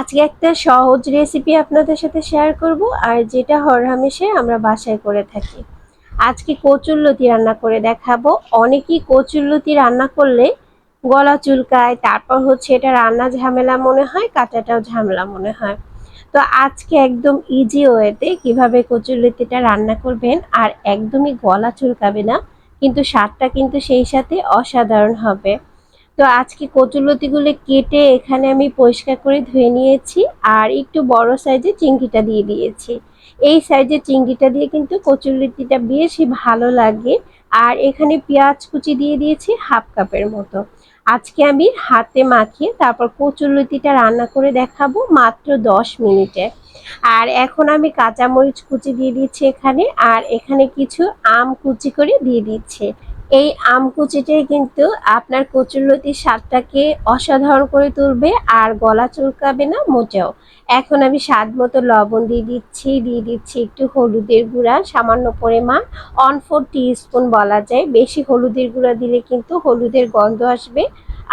আজকে একটা সহজ রেসিপি আপনাদের সাথে শেয়ার করব, আর যেটা হরহামেশে আমরা বাসায় করে থাকি। আজকে কচুরলতি রান্না করে দেখাবো। অনেকেই কচুরলতি রান্না করলে গলা চুলকায়, তারপর হচ্ছে এটা রান্না ঝামেলা মনে হয় কাটাটাও ঝামেলা মনে হয়। তো আজকে একদম ইজি ওয়েতে কীভাবে কচুরলতিটা রান্না করবেন, আর একদমই গলা চুলকাবে না, কিন্তু স্বাদটা কিন্তু সেই সাথে অসাধারণ হবে। তো আজকে কচুলতিগুলো কেটে এখানে আমি পরিষ্কার করে ধুয়ে নিয়েছি আর একটু বড় সাইজে চিংড়িটা দিয়ে দিয়েছি। এই সাইজের চিংড়িটা দিয়ে কিন্তু কচুলতিটা বেশি ভালো লাগে। আর এখানে পেঁয়াজ কুচি দিয়ে দিয়েছি হাফ কাপের মতো। আজকে আমি হাতে মাখিয়ে তারপর কচুরলতিটা রান্না করে দেখাবো মাত্র দশ মিনিটে। আর এখন আমি কাঁচামরিচ কুচি দিয়ে দিচ্ছি এখানে। আর এখানে কিছু আম কুচি করে দিয়ে দিচ্ছে। এই আম কুচিটাই কিন্তু আপনার কচুরলতির স্বাদটাকে অসাধারণ করে তুলবে আর গলা চুলকাবে না, মোটেও। এখন আমি স্বাদ মতো লবণ দিয়ে দিচ্ছি দিয়ে দিচ্ছি একটু হলুদের গুঁড়া, সামান্য পরিমাণ অন ফোর স্পুন বলা যায়। বেশি হলুদের গুঁড়া দিলে কিন্তু হলুদের গন্ধ আসবে।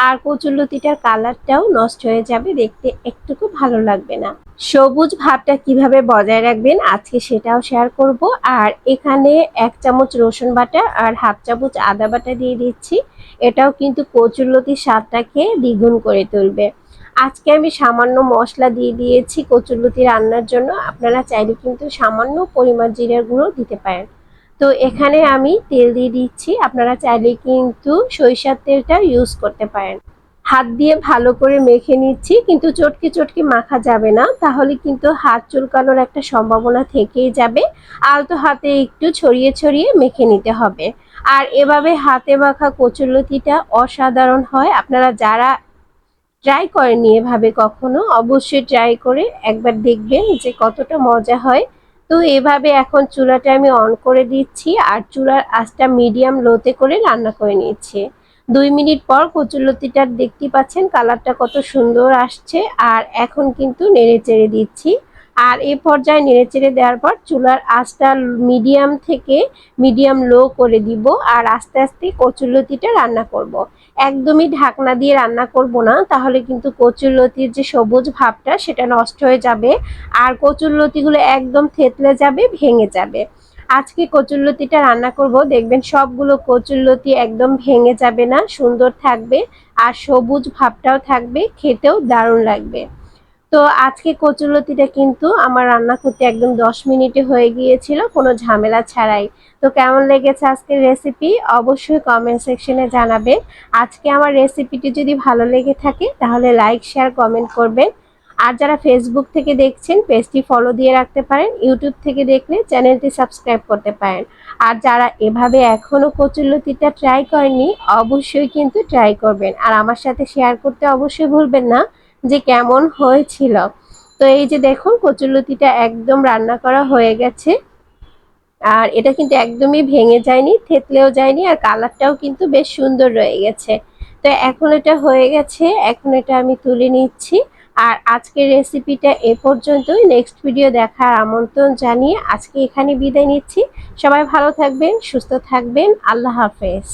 আর কচুরলতিটার কালারটাও নষ্ট হয়ে যাবে, দেখতে একটুকু ভালো লাগবে না। সবুজ ভাবটা কীভাবে বজায় রাখবেন আজকে সেটাও শেয়ার করব। আর এখানে এক চামচ রসুন বাটা আর হাফ চামচ আদা বাটা দিয়ে দিচ্ছি। এটাও কিন্তু কচুরলতির স্বাদটাকে দ্বিগুণ করে তুলবে। আজকে আমি সামান্য মশলা দিয়ে দিয়েছি কচুরলতি রান্নার জন্য। আপনারা চাইলে কিন্তু সামান্য পরিমাণ জিরার গুঁড়ো দিতে পারেন। তো এখানে আমি তেল দিয়ে দিচ্ছি। আপনারা চাইলে কিন্তু সরিষার তেলটা ইউজ করতে পারেন। হাত দিয়ে ভালো করে মেখে নিচ্ছি, কিন্তু চটকে চটকে মাখা যাবে না। তাহলে কিন্তু হাত চুলকানোর একটা সম্ভাবনা থেকেই যাবে। আলতো হাতে একটু ছড়িয়ে ছড়িয়ে মেখে নিতে হবে। আর এভাবে হাতে মাখা কচুরলতিটা অসাধারণ হয়। আপনারা যারা ট্রাই করেননি এভাবে কখনো, অবশ্যই ট্রাই করে একবার দেখবেন যে কতটা মজা হয়। তো এভাবে এখন চুলাটা আমি অন করে দিচ্ছি আর চুলার আঁচটা মিডিয়াম লোতে করে রান্না করে নিচ্ছে। দুই মিনিট পর কচুলতিটা দেখতে পাচ্ছেন কালারটা কত সুন্দর আসছে। আর এখন কিন্তু নেড়ে চেড়ে দিচ্ছি। আর এ পর্যায়ে নেড়ে চেড়ে দেওয়ার পর চুলার আঁচটা মিডিয়াম থেকে মিডিয়াম লো করে দিব আর আস্তে আস্তে কচুরলতিটা রান্না করব। একদমই ঢাকনা দিয়ে রান্না করব না, তাহলে কিন্তু কচুরলতির যে সবুজ ভাবটা সেটা নষ্ট হয়ে যাবে আর কচুরলতিগুলো একদম থেতলে যাবে, ভেঙে যাবে আজকে কচুরলতিটা রান্না করব, দেখবেন সবগুলো কচুরলতি একদম ভেঙে যাবে না, সুন্দর থাকবে আর সবুজ ভাবটাও থাকবে, খেতেও দারুণ লাগবে তো আজকে কচুরলতিটা কিন্তু আমার রান্না করতে একদম দশ মিনিটে হয়ে গিয়েছিল, কোনো ঝামেলা ছাড়াই। তো কেমন লেগেছে আজকের রেসিপি অবশ্যই কমেন্ট সেকশনে জানাবেন। আজকে আমার রেসিপিটি যদি ভালো লেগে থাকে, তাহলে লাইক শেয়ার কমেন্ট করবেন। আর যারা ফেসবুক থেকে দেখছেন পেজটি ফলো দিয়ে রাখতে পারেন ইউটিউব থেকে দেখলে চ্যানেলটি সাবস্ক্রাইব করতে পারেন। আর যারা এভাবে এখনও কচুরলতিটা ট্রাই করেনি অবশ্যই কিন্তু ট্রাই করবেন। আর আমার সাথে শেয়ার করতে অবশ্যই ভুলবেন না। যে কেমন হয়েছিল। তো এই যে দেখুন, কচুরলতিটা একদম রান্না করা হয়ে গেছে। আর এটা কিন্তু একদমই ভেঙে যায়নি, থেতলেও যায়নি, আর কালারটাও কিন্তু বেশ সুন্দর রয়ে গেছে। তো এখন এটা হয়ে গেছে, এখন এটা আমি তুলে নিচ্ছি। আর আজকের রেসিপিটা এ পর্যন্তই। নেক্সট ভিডিও দেখার আমন্ত্রণ জানিয়ে আজকে এখানে বিদায় নিচ্ছি। সবাই ভালো থাকবেন, সুস্থ থাকবেন। আল্লাহ হাফেজ।